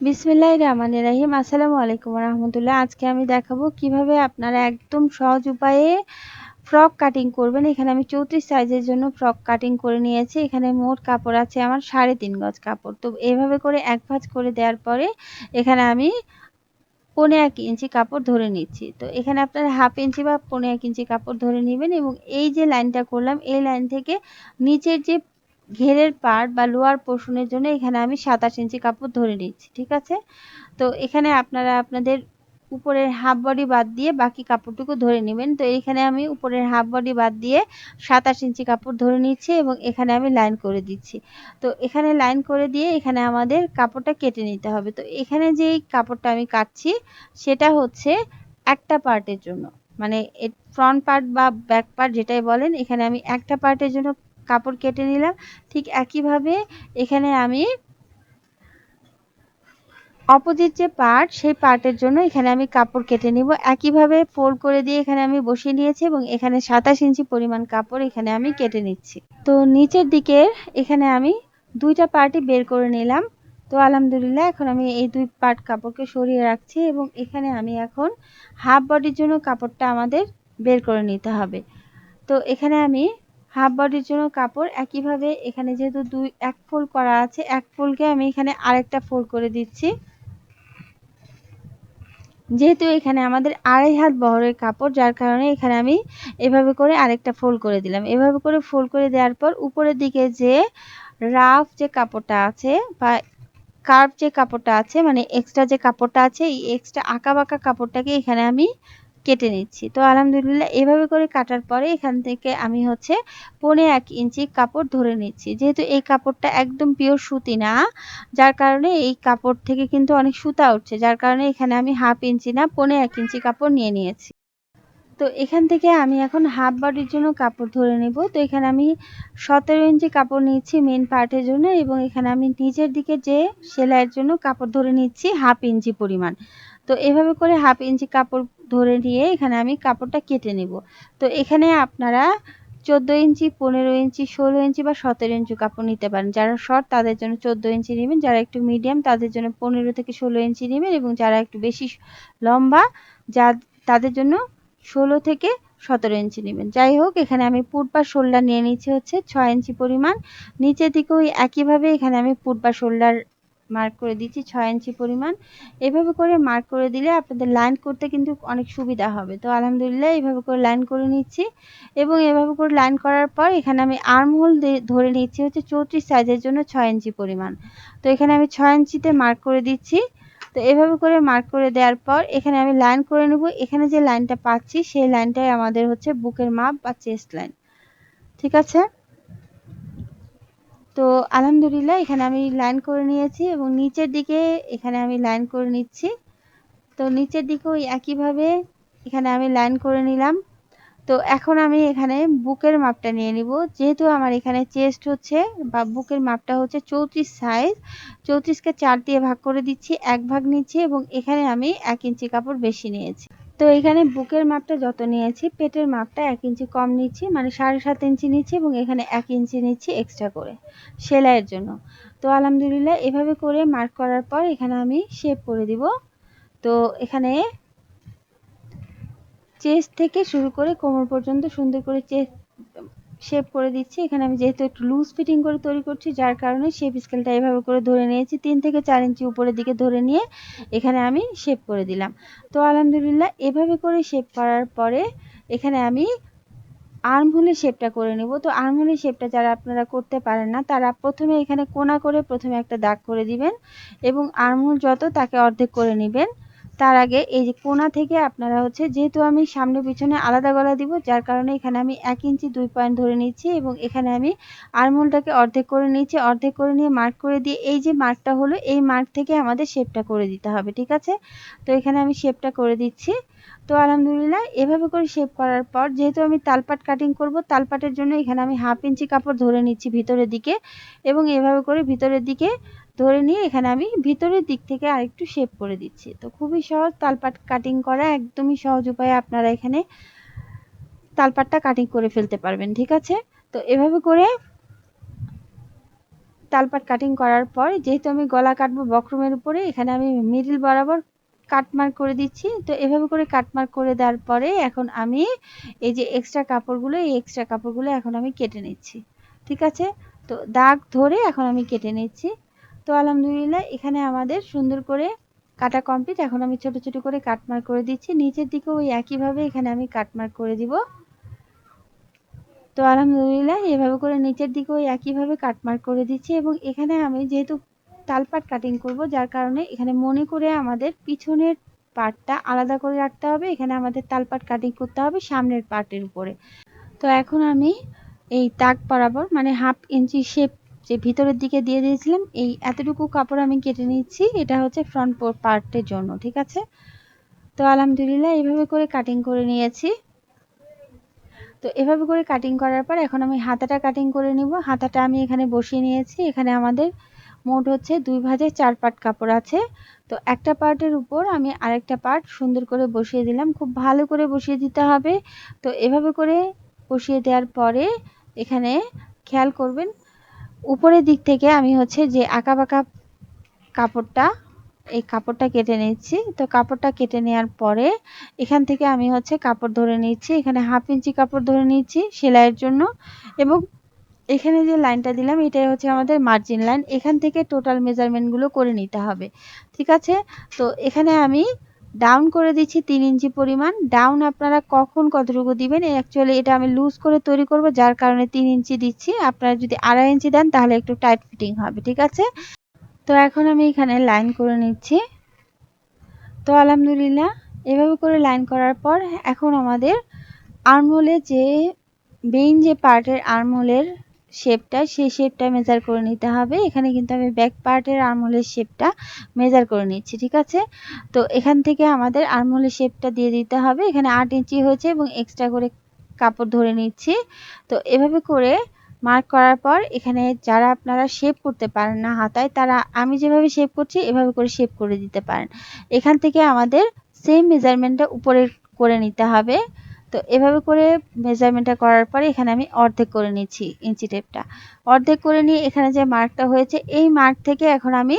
বিসমিল্লাহ রহমান রাহিম। আসসালামু আলাইকুম রহমতুল্লাহ। আজকে আমি দেখাবো কীভাবে আপনারা একদম সহজ উপায়ে ফ্রক কাটিং করবেন। এখানে আমি চৌত্রিশ সাইজের জন্য ফ্রক কাটিং করে নিয়েছি। এখানে মোট কাপড় আছে আমার সাড়ে তিন গজ কাপড়। তো এভাবে করে এক ভাঁজ করে দেওয়ার পরে এখানে আমি পনে এক ইঞ্চি কাপড় ধরে নিচ্ছি। তো এখানে আপনারা হাফ ইঞ্চি বা পনে এক ইঞ্চি কাপড় ধরে নেবেন এবং এই যে লাইনটা করলাম, এই লাইন থেকে নিচের যে ঘেরের পার্ট বা লোয়ার পোর্শনের জন্য এখানে আমি সাতাশ ইঞ্চি কাপড় ধরে নিচ্ছি, ঠিক আছে? তো এখানে আপনারা আপনাদের উপরের হাফ বডি বাদ দিয়ে বাকি কাপড়টুকু ধরে নেবেন। তো এখানে আমি উপরের হাফ বডি বাদ দিয়ে সাতাশ ইঞ্চি কাপড় ধরে নিচ্ছি এবং এখানে আমি লাইন করে দিচ্ছি। তো এখানে লাইন করে দিয়ে এখানে আমাদের কাপড়টা কেটে নিতে হবে। তো এখানে যেই কাপড়টা আমি কাটছি, সেটা হচ্ছে একটা পার্টের জন্য। মানে ফ্রন্ট পার্ট বা ব্যাক পার্ট যেটাই বলেন, এখানে আমি একটা পার্টের জন্য কাপড় কেটে নিলাম। ঠিক একইভাবে এখানে আমি অপোজিট যে পার্ট সেই পার্টের জন্য এখানে আমি কাপড় কেটে নিব। একইভাবে ফোল্ড করে দিয়ে এখানে আমি বসিয়ে নিয়েছি এবং এখানে সাতাশ ইঞ্চি পরিমাণ কাপড় এখানে আমি কেটে নিচ্ছি। তো নিচের দিকে এখানে আমি দুইটা পার্টই বের করে নিলাম। তো আলহামদুলিল্লাহ এখন আমি এই দুই পার্ট কাপড়কে সরিয়ে রাখছি এবং এখানে আমি এখন হাফ বডির জন্য কাপড়টা আমাদের বের করে নিতে হবে। তো এখানে আমি হাফ বডির জন্য কাপড় একইভাবে এখানে যেহেতু দুই, এক ফোল্ড করা আছে, এক ফোল্ডকে আমি এখানে আরেকটা ফোল্ড করে দিচ্ছি। যেহেতু এখানে আমাদের আড়াই হাত বহরের কাপড়, যার কারণে এখানে আমি এভাবে করে আরেকটা ফোল্ড করে দিলাম। এভাবে করে ফোল্ড করে দেওয়ার পর উপরের দিকে যে রাফ যে কাপড়টা আছে বা কার্ভ যে কাপড়টা আছে মানে এক্সট্রা যে কাপড়টা আছে, এই এক্সট্রা আঁকা বাঁকা কাপড়টাকে এখানে আমি কেটে নিচ্ছি। তো আলহামদুলিল্লাহ এভাবে করে কাটার পরে এখান থেকে আমি হচ্ছে পনে এক ইঞ্চি কাপড় ধরে নিচ্ছি। যেহেতু এই কাপড়টা একদম পিওর সুতি না, যার কারণে এই কাপড় থেকে কিন্তু অনেক সুতা উঠছে। যার কারণে এখানে আমি হাফ ইঞ্চি না, পনে এক ইঞ্চি কাপড় নিয়ে নিয়েছি। তো এখান থেকে আমি এখন হাফ বডির জন্য কাপড় ধরে নেব। তো এখানে আমি সতেরো ইঞ্চি কাপড় নিচ্ছি মেন পার্টের জন্য এবং এখানে আমি নিচের দিকে যে সেলাইয়ের জন্য কাপড় ধরে নিচ্ছি হাফ ইঞ্চি পরিমাণ। তো এভাবে করে হাফ ইঞ্চি কাপড় ধরে নিয়ে এখানে আমি কাপড়টা কেটে নেব। তো এখানে আপনারা চোদ্দ ইঞ্চি, পনেরো ইঞ্চি, ষোলো ইঞ্চি বা সতেরো ইঞ্চি কাপড় নিতে পারেন। যারা শর্ট তাদের জন্য চোদ্দ ইঞ্চি নেবেন, যারা একটু মিডিয়াম তাদের জন্য পনেরো থেকে ষোলো ইঞ্চি নেবেন এবং যারা একটু বেশি লম্বা যা তাদের জন্য ষোলো থেকে সতেরো ইঞ্চি নেবেন। যাই হোক, এখানে আমি পুট বা শোল্ডার নিয়ে নিচ্ছি হচ্ছে ছয় ইঞ্চি পরিমাণ। নিচের দিকেও একইভাবে এখানে আমি পুট বা শোল্ডার মার্ক করে দিচ্ছি, ছয় ইঞ্চি পরিমাণ। এভাবে করে মার্ক করে দিলে আপনাদের লাইন করতে কিন্তু অনেক সুবিধা হবে। তো আলহামদুলিল্লাহ এইভাবে করে লাইন করে নিচ্ছি এবং এভাবে করে লাইন করার পর এখানে আমি আর্ম হোল ধরে নিচ্ছি হচ্ছে চৌত্রিশ সাইজের জন্য ছয় ইঞ্চি পরিমাণ। তো এখানে আমি ছয় ইঞ্চিতে মার্ক করে দিচ্ছি। তো এভাবে করে মার্ক করে দেওয়ার পর এখানে আমি লাইন করে নেব। এখানে যে লাইনটা পাচ্ছি, সেই লাইনটাই আমাদের হচ্ছে বুকের মাপ বা চেস্ট লাইন ঠিক আছে? তো আলহামদুলিল্লাহ, এখানে আমি লাইন করে নিয়েছি এবং নিচের দিকে এখানে আমি লাইন করে নিচ্ছি। তো নিচের দিকেও একইভাবে এখানে আমি লাইন করে নিলাম। তো এখন আমি এখানে বুকের মাপটা নিয়ে নিব। যেহেতু আমার এখানে চেস্ট হচ্ছে বা বুকের মাপটা হচ্ছে চৌত্রিশ সাইজ চৌত্রিশকে চার দিয়ে ভাগ করে দিচ্ছি, এক ভাগ নিচ্ছি এবং এখানে আমি এক ইঞ্চি কাপড় বেশি নিয়েছি। তো এখানে বুকের মাপটা যত নিয়েছি, পেটের মাপটা এক ইঞ্চি কম নিচ্ছি মানে সাড়ে সাত ইঞ্চি নিচ্ছি এবং এখানে এক ইঞ্চি নিচ্ছি এক্সট্রা করে সেলাইয়ের জন্য। তো আলহামদুলিল্লাহ এভাবে করে মার্ক করার পর এখানে আমি শেপ করে দিব। তো এখানে চেস্ট থেকে শুরু করে কোমর পর্যন্ত সুন্দর করে চেস্ট শেপ করে দিচ্ছি। এখানে আমি যেহেতু একটু লুজ ফিটিং করে তৈরি করছি, যার কারণে শেপ স্কেলটা এভাবে করে ধরে নিয়েছি, তিন থেকে চার ইঞ্চি উপরের দিকে ধরে নিয়ে এখানে আমি শেপ করে দিলাম। তো আলহামদুলিল্লাহ, এভাবে করে শেপ করার পরে এখানে আমি আর্মহোলের শেপটা করে নেব। তো আর্মহোলের শেপটা যারা আপনারা করতে পারেন না, তারা প্রথমে এখানে কোনা করে প্রথমে একটা দাগ করে দিবেন এবং আর্মহোল যত তাকে অর্ধেক করে নেবেন তার আগে এই যে কোনা থেকে আপনারা হচ্ছে যেহেতু আমি সামনে পিছনে আলাদা গলা দিব, যার কারণে এখানে আমি এক ইঞ্চি দুই পয়েন্ট ধরে নিচ্ছি এবং এখানে আমি আরমোলটাকে অর্ধেক করে নিচ্ছি। অর্ধেক করে নিয়ে মার্ক করে দিয়ে এই যে মার্কটা হলো, এই মার্ক থেকে আমাদের শেপটা করে দিতে হবে, ঠিক আছে? তো এখানে আমি শেপটা করে দিচ্ছি। তো আলহামদুলিল্লাহ, এভাবে করে শেপ করার পর যেহেতু আমি তালপাট কাটিং করব, তালপাটের জন্য এখানে আমি হাফ ইঞ্চি কাপড় ধরে নিচ্ছি ভিতরের দিকে এবং এভাবে করে ভিতরের দিকে ধরে নিয়ে এখানে আমি ভিতরের দিক থেকে আরেকটু শেপ করে দিচ্ছি। তো খুবই সহজ তালপাট কাটিং করা একদমই সহজ উপায়ে। আপনারা এখানে তালপাটটা কাটিং করে ফেলতে পারবেন, ঠিক আছে? তো এভাবে করে তালপাট কাটিং করার পর, যেহেতু আমি গলা কাটবো বক্রমের উপরে, এখানে আমি মিডিল বরাবর কাটমার্ক করে দিচ্ছি। তো এভাবে করে কাটমার্ক করে দেওয়ার পরে এখন আমি এই যে এক্সট্রা কাপড়গুলো, এই এক্সট্রা কাপড়গুলো এখন আমি কেটে নিচ্ছি, ঠিক আছে? তো দাগ ধরে এখন আমি কেটে নিচ্ছি। তো আলহামদুলিল্লাহ, এখানে আমাদের সুন্দর করে কাটা কমপ্লিট এখন আমি ছোট ছোট করে কাটমার্ক করে দিচ্ছি। নিচের দিকেও ওই একইভাবে এখানে আমি কাটমার করে দিব। তো আলহামদুলিল্লাহ, এভাবে করে নিচের দিকেও একইভাবে কাটমার করে দিচ্ছি এবং এখানে আমি যেহেতু তালপাট কাটিং করব, যার কারণে এখানে মনে করে আমাদের পিছনের পার্টটা আলাদা করে রাখতে হবে। এখানে আমাদের তালপাট কাটিং করতে হবে সামনের পার্টের উপরে। তো এখন আমি এই তাক বরাবর মানে হাফ ইঞ্চি শেপ যে ভিতরের দিকে দিয়ে দিয়েছিলাম, এই এতটুকু কাপড় আমি কেটে নিচ্ছি এটা হচ্ছে ফ্রন্ট পার্টের জন্য, ঠিক আছে? তো আলহামদুলিল্লাহ এইভাবে করে কাটিং করে নিয়েছি। তো এভাবে করে কাটিং করার পর এখন আমি হাতাটা কাটিং করে নিব। হাতাটা আমি এখানে বসিয়ে নিয়েছি। এখানে আমাদের মোট হচ্ছে দুই ভাজে চার পাট কাপড় আছে। তো একটা পার্টের উপর আমি আরেকটা পার্ট সুন্দর করে বসিয়ে দিলাম। খুব ভালো করে বসিয়ে দিতে হবে। তো এভাবে করে বসিয়ে দেওয়ার পরে এখানে খেয়াল করবেন উপরের দিক থেকে আমি হচ্ছে যে আঁকা বাঁকা কাপড়টা, এই কাপড়টা কেটে নিচ্ছি তো কাপড়টা কেটে নেওয়ার পরে এখান থেকে আমি হচ্ছে কাপড় ধরে নিচ্ছি এখানে হাফ ইঞ্চি কাপড় ধরে নিচ্ছি সেলাইয়ের জন্য। এবং এখানে যে লাইনটা দিলাম, এটাই হচ্ছে আমাদের মার্জিন লাইন এখান থেকে টোটাল মেজারমেন্টগুলো করে নিতে হবে। ঠিক আছে? তো এখানে আমি ডাউন করে দিচ্ছি তিন ইঞ্চি পরিমাণ। ডাউন আপনারা কখন কতটুকু দিবেন? অ্যাকচুয়ালি এটা আমি লুজ করে তৈরি করব, যার কারণে তিন ইঞ্চি দিচ্ছি। আপনারা যদি আড়াই ইঞ্চি দেন, তাহলে একটু টাইট ফিটিং হবে, ঠিক আছে? তো এখন আমি এখানে লাইন করে নিচ্ছি। তো আলহামদুলিল্লাহ, এভাবে করে লাইন করার পর এখন আমাদের আর্মহোলে যে মেইন যে পার্টের আর্মহোলের শেপটা সেই শেপটা মেজার করে নিতে হবে। এখানে কিন্তু আমি ব্যাক পার্টের আর্মহোলের শেপটা মেজার করে নিচ্ছি, ঠিক আছে? তো এখান থেকে আমাদের আর্মহোলের শেপটা দিয়ে দিতে হবে। এখানে আট ইঞ্চি হয়েছে এবং এক্সট্রা করে কাপড় ধরে নিচ্ছি। তো এভাবে করে মার্ক করার পর এখানে যারা আপনারা শেপ করতে পারেন না হাতায়, তারা আমি যেভাবে শেপ করছি, এভাবে করে শেপ করে দিতে পারেন। এখান থেকে আমাদের সেম মেজারমেন্টটা উপরে করে নিতে হবে। তো এভাবে করে মেজারমেন্টটা করার পরে এখানে আমি অর্ধেক করে নিচ্ছি ইঞ্চি টেপটা। অর্ধেক করে নিয়ে এখানে যে মার্কটা হয়েছে, এই মার্ক থেকে এখন আমি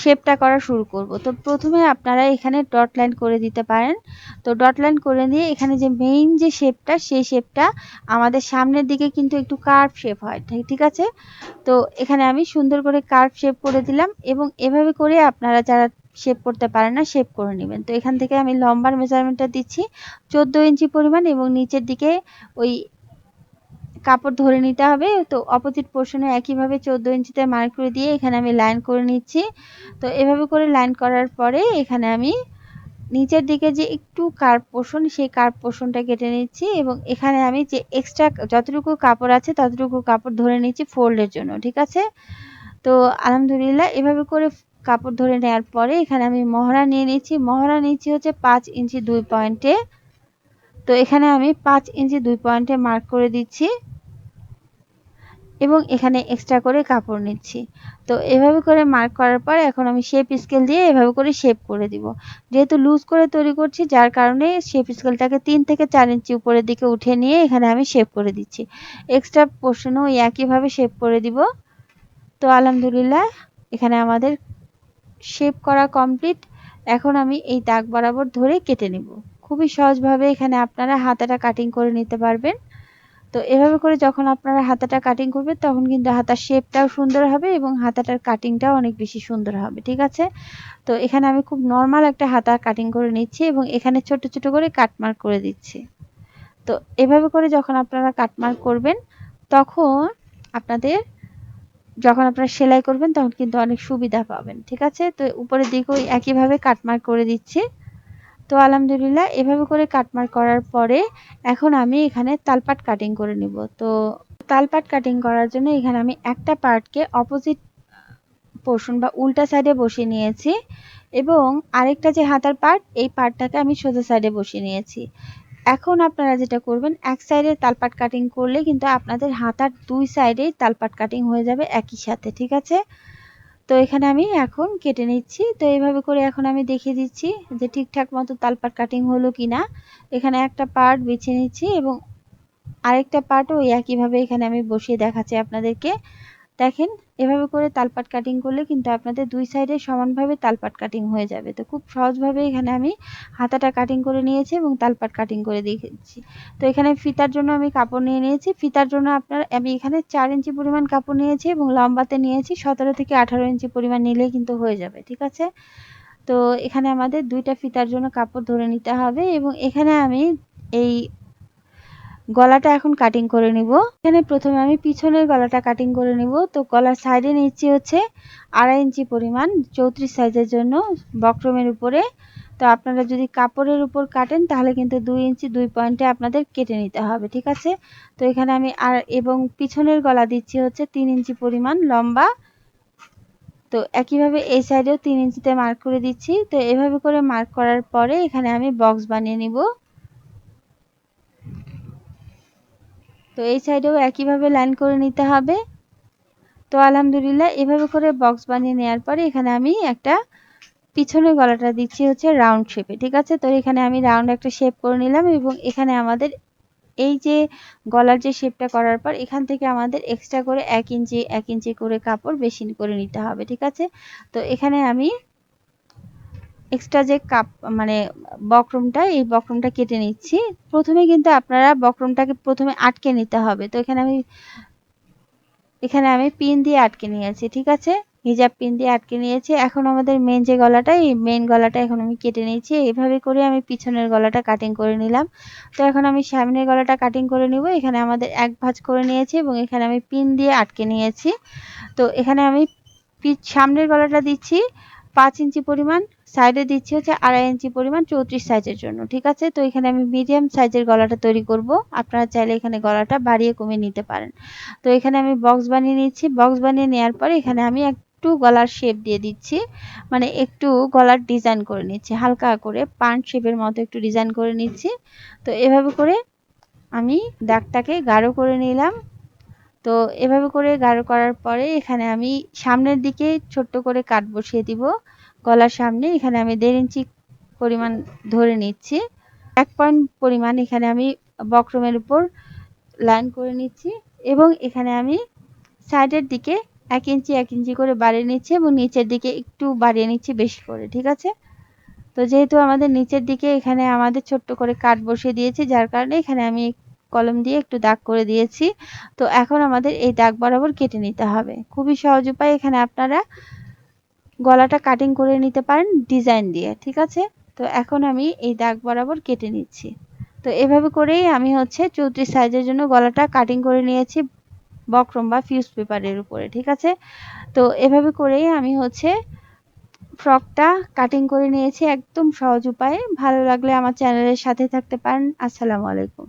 শেপটা করা শুরু করব। তো প্রথমে আপনারা এখানে ডট লাইন করে দিতে পারেন। তো ডট লাইন করে দিয়ে এখানে যে মেইন যে শেপটা সেই শেপটা আমাদের সামনের দিকে কিন্তু একটু কার্ভ শেপ হয়, ঠিক আছে? তো এখানে আমি সুন্দর করে কার্ভ শেপ করে দিলাম এবং এভাবে করে আপনারা যারা শেপ করতে পারেন না শেপ করে নেবেন। তো এখান থেকে আমি লম্বার মেজারমেন্টটা দিচ্ছি। চোদ্দ ইঞ্চি পরিমাণ এবং নিচের দিকে ওই কাপড় ধরে নিতে হবে। তো অপোজিট পোর্শনে একইভাবে চোদ্দ ইঞ্চিতে মার্ক করে দিয়ে এখানে আমি লাইন করে নিচ্ছি। তো এভাবে করে লাইন করার পরে এখানে আমি নিচের দিকে যে একটু কার্ভ পোর্শন সেই কার্ভ পোর্শনটা কেটে নিচ্ছি এবং এখানে আমি যে এক্সট্রা যতটুকু কাপড় আছে ততটুকু কাপড় ধরে নিচ্ছি ফোল্ডের জন্য, ঠিক আছে? তো আলহামদুলিল্লাহ এভাবে করে কাপড় ধরে নেওয়ার পরে এখানে আমি মহড়া নিয়ে নিচ্ছি মহড়া নিচ্ছি হচ্ছে পাঁচ ইঞ্চি দুই পয়েন্টে। তো এখানে আমি পাঁচ ইঞ্চি দুই পয়েন্টে মার্ক করে দিচ্ছি এবং এখানে এক্সট্রা করে কাপড় নিচ্ছি। তো এভাবে করে মার্ক করার পর এখন আমি শেপ স্কেল দিয়ে এভাবে করে শেপ করে দিব। যেহেতু লুজ করে তৈরি করছি, যার কারণে শেপ স্কেলটাকে তিন থেকে চার ইঞ্চি উপরের দিকে উঠে নিয়ে এখানে আমি শেপ করে দিচ্ছি। এক্সট্রা পোর্শনও একইভাবে শেপ করে দিব। তো আলহামদুলিল্লাহ, এখানে আমাদের শেপ করা কমপ্লিট এখন আমি এই দাগ বরাবর ধরে কেটে নিব। খুবই সহজভাবে এখানে আপনারা হাতাটা কাটিং করে নিতে পারবেন। তো এভাবে করে যখন আপনারা হাতাটা কাটিং করবেন, তখন কিন্তু হাতার শেপটাও সুন্দর হবে এবং হাতাটার কাটিংটাও অনেক বেশি সুন্দর হবে, ঠিক আছে? তো এখানে আমি খুব নর্মাল একটা হাতা কাটিং করে নিচ্ছি এবং এখানে ছোট ছোট করে কাটমার্ক করে দিচ্ছি। তো এভাবে করে যখন আপনারা কাটমার্ক করবেন, তখন আপনাদের যখন আপনারা সেলাই করবেন, তখন কিন্তু অনেক সুবিধা পাবেন, ঠিক আছে? তো উপরের দিকেও একইভাবে কাটমার্ক করে দিচ্ছি। তো আলহামদুলিল্লাহ, এভাবে করে কাটমার করার পরে এখন আমি এখানে তালপাট কাটিং করে নিব। তো তালপাট কাটিং করার জন্য এখানে আমি একটা পার্টকে অপোজিট পোর্শন বা উল্টা সাইডে বসিয়ে নিয়েছি এবং আরেকটা যে হাতার পার্ট এই পার্টটাকে আমি সোজা সাইডে বসিয়ে নিয়েছি। এখন আপনারা যেটা করবেন, এক সাইডে তালপাট কাটিং করলে কিন্তু আপনাদের হাতার দুই সাইডেই তালপাট কাটিং হয়ে যাবে একই সাথে, ঠিক আছে? তো এখানে আমি এখন কেটে নিচ্ছি। তো এইভাবে করে এখন আমি দেখিয়ে দিচ্ছি যে ঠিকঠাক মতো তালপাট কাটিং হলো কি না এখানে একটা পার্ট বেছে নিচ্ছি এবং আরেকটা পার্টও একইভাবে এখানে আমি বসিয়ে দেখাচ্ছি আপনাদেরকে। দেখেন, এভাবে করে তালপাট কাটিং করলে কিন্তু আপনাদের দুই সাইডে সমানভাবে তালপাট কাটিং হয়ে যাবে। তো খুব সহজভাবে এখানে আমি হাতাটা কাটিং করে নিয়েছি এবং তালপাট কাটিং করে দিয়েছি। তো এখানে ফিতার জন্য আমি কাপড় নিয়ে নিয়েছি। ফিতার জন্য আপনার, আমি এখানে চার ইঞ্চি পরিমাণ কাপড় নিয়েছি এবং লম্বাতে নিয়েছি। সতেরো থেকে আঠারো ইঞ্চি পরিমাণ নিলেই কিন্তু হয়ে যাবে, ঠিক আছে? তো এখানে আমাদের দুইটা ফিতার জন্য কাপড় ধরে নিতে হবে এবং এখানে আমি এই গলাটা এখন কাটিং করে নিব। এখানে প্রথমে আমি পিছনের গলাটা কাটিং করে নিব। তো গলার সাইডে নিচ্ছি হচ্ছে আড়াই ইঞ্চি পরিমাণ চৌত্রিশ সাইজের জন্য বক্রমের উপরে। তো আপনারা যদি কাপড়ের উপর কাটেন, তাহলে কিন্তু দুই ইঞ্চি দুই পয়েন্টে আপনাদের কেটে নিতে হবে, ঠিক আছে? তো এখানে আমি আর এবং পিছনের গলা দিচ্ছি হচ্ছে তিন ইঞ্চি পরিমাণ লম্বা। তো একইভাবে এই সাইডেও তিন ইঞ্চিতে মার্ক করে দিচ্ছি। তো এভাবে করে মার্ক করার পরে এখানে আমি বক্স বানিয়ে নিব। তো এই সাইডেও একইভাবে লাইন করে নিতে হবে। তো আলহামদুলিল্লাহ, এভাবে করে বক্স বানিয়ে নেওয়ার পরে এখানে আমি একটা পিছনের গলাটা দিচ্ছি হচ্ছে রাউন্ড শেপে ঠিক আছে? তো এখানে আমি রাউন্ড একটা শেপ করে নিলাম এবং এখানে আমাদের এই যে গলার যে শেপটা করার পর এখান থেকে আমাদের এক্সট্রা করে এক ইঞ্চি এক ইঞ্চি করে কাপড় বেশি করে নিতে হবে, ঠিক আছে? তো এখানে আমি এক্সট্রা যে কাপ মানে বক্রমটা এই বক্রমটা কেটে নিচ্ছি। প্রথমে কিন্তু আপনারা বক্রমটাকে প্রথমে আটকে নিতে হবে। তো এখানে আমি এখানে আমি পিন দিয়ে আটকে নিয়েছি, ঠিক আছে? হিজাব পিন দিয়ে আটকে নিয়েছি। এখন আমাদের মেন যে গলাটা, এই মেন গলাটা এখন আমি কেটে নিয়েছি। এইভাবে করে আমি পিছনের গলাটা কাটিং করে নিলাম। তো এখন আমি সামনের গলাটা কাটিং করে নিব। এখানে আমাদের এক ভাঁজ করে নিয়েছি এবং এখানে আমি পিন দিয়ে আটকে নিয়েছি। তো এখানে আমি সামনের গলাটা দিচ্ছি পাঁচ ইঞ্চি পরিমাণ। সাইডে দিচ্ছি হচ্ছে আড়াই ইঞ্চি পরিমাণ চৌত্রিশ সাইজের জন্য, ঠিক আছে? তো এখানে আমি মিডিয়াম সাইজের গলাটা তৈরি করব। আপনারা চাইলে এখানে গলাটা বাড়িয়ে কমিয়ে নিতে পারেন। তো এখানে আমি বক্স বানিয়ে নিচ্ছি। বক্স বানিয়ে নেওয়ার পরে এখানে আমি একটু গলার শেপ দিয়ে দিচ্ছি। মানে একটু গলার ডিজাইন করে নিচ্ছি। হালকা করে পান শেপের মতো একটু ডিজাইন করে নিচ্ছি। তো এভাবে করে আমি দাগটাকে গাঢ় করে নিলাম। তো এভাবে করে গাঢ় করার পরে এখানে আমি সামনের দিকে ছোট্ট করে কাট বসিয়ে দিব। গলার সামনে এখানে আমি দেড় ইঞ্চি পরিমাণ ধরে নিচ্ছি। এক পয়েন্ট পরিমাণ এখানে আমি বক্রমের উপর লাইন করে নিচ্ছি এবং এখানে আমি সাইডের দিকে এক ইঞ্চি এক ইঞ্চি করে বাড়িয়ে নিচ্ছি এবং নিচের দিকে একটু বাড়িয়ে নিচ্ছি বেশি করে, ঠিক আছে? তো যেহেতু আমাদের নিচের দিকে এখানে আমাদের ছোট্ট করে কাট বসিয়ে দিয়েছি, যার কারণে এখানে আমি কলম দিয়ে একটু দাগ করে দিয়েছি। তো এখন আমাদের এই দাগ বরাবর কেটে নিতে হবে। খুবই সহজ উপায় এখানে আপনারা গলাটা কাটিং করে নিতে পারেন ডিজাইন দিয়ে, ঠিক আছে? তো এখন আমি এই দাগ বরাবর কেটে নিচ্ছি। তো এভাবে করেই আমি হচ্ছে চৌত্রিশ সাইজের জন্য গলাটা কাটিং করে নিয়েছি বক্রম বা ফিউজ পেপারের উপরে, ঠিক আছে? তো এভাবে করেই আমি হচ্ছে ফ্রকটা কাটিং করে নিয়েছি একদম সহজ উপায়ে। ভালো লাগলে আমার চ্যানেলের সাথে থাকতে পারেন। আসসালামু আলাইকুম।